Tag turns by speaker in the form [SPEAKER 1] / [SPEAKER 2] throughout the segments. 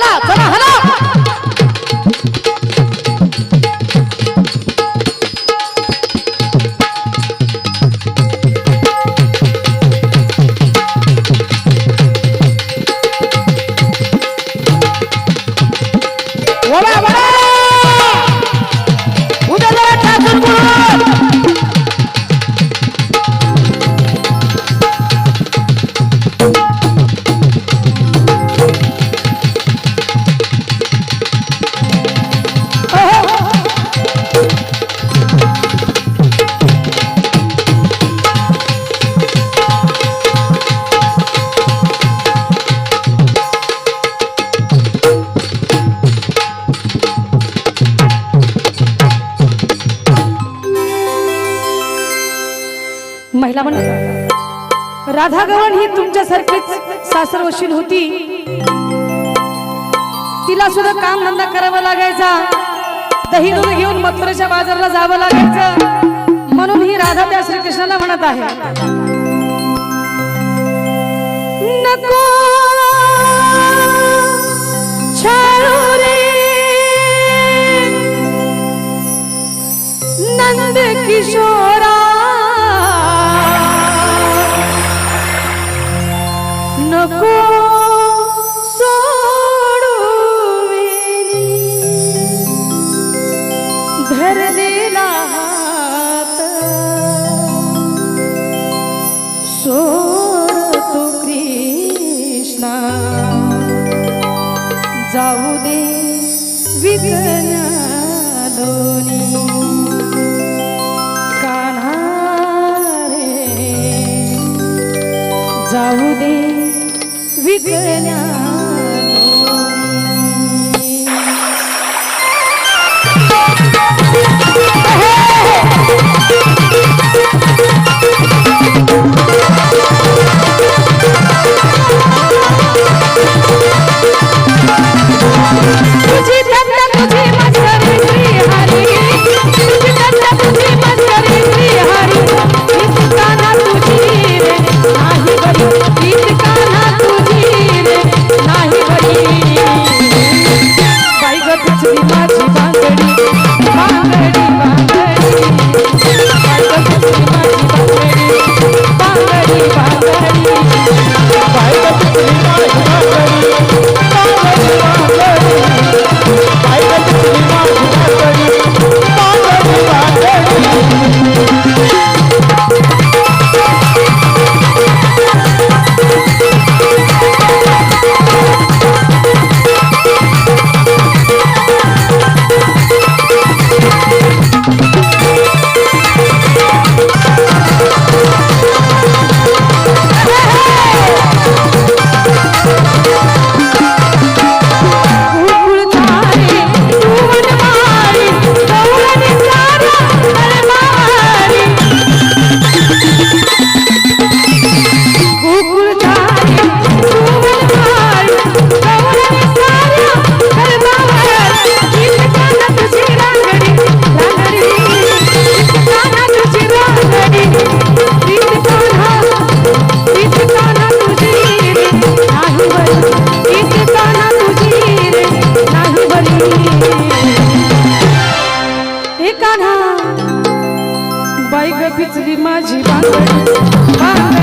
[SPEAKER 1] চলা চলা হলো पाहिला म्हण. राधा गवण ही तुमच्यासारखीच सासरवशील होती. तिला सुद्धा काम धंदा करावा लागायचा. दही दूध घेऊन मथुराच्या बाजारला जावं लागायचं. म्हणून ही राधा त्या श्रीकृष्णाला म्हणत आहे. नको. नंद किशोर. जाऊ दे विघ्न दोनी कान्हा रे जाऊ दे विघ्न Padre,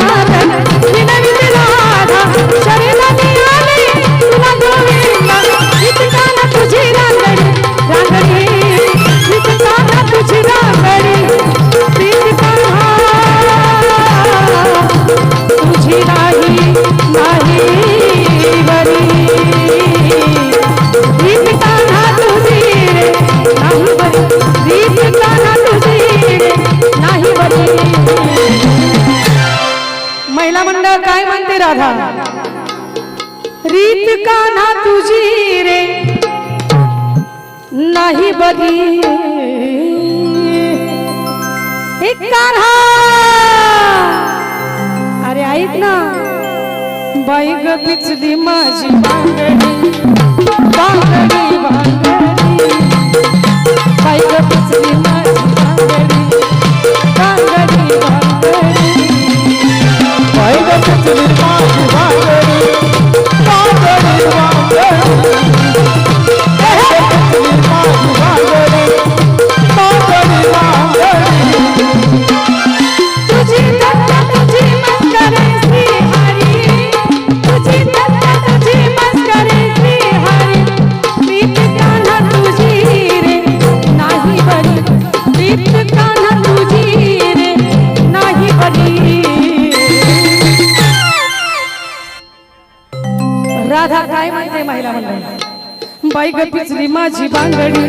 [SPEAKER 1] नारायण रीत का ना तुझी रे नाही बघी. एक कान्हा! अरे ऐक ना बाईग पिचली माझी बांगडी बांगडी बांगडी बाई पिचली माझी बांगडी
[SPEAKER 2] पाहिलं
[SPEAKER 1] बाई ग पिचली माझी बांगडी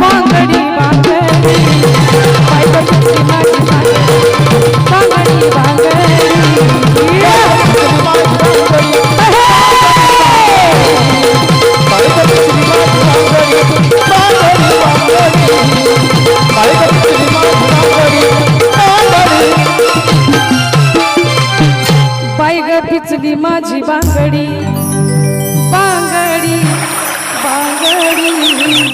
[SPEAKER 1] बांगडी बांगडी. बाई ग पिचली माझी बांगडी बांगडी बांगडी.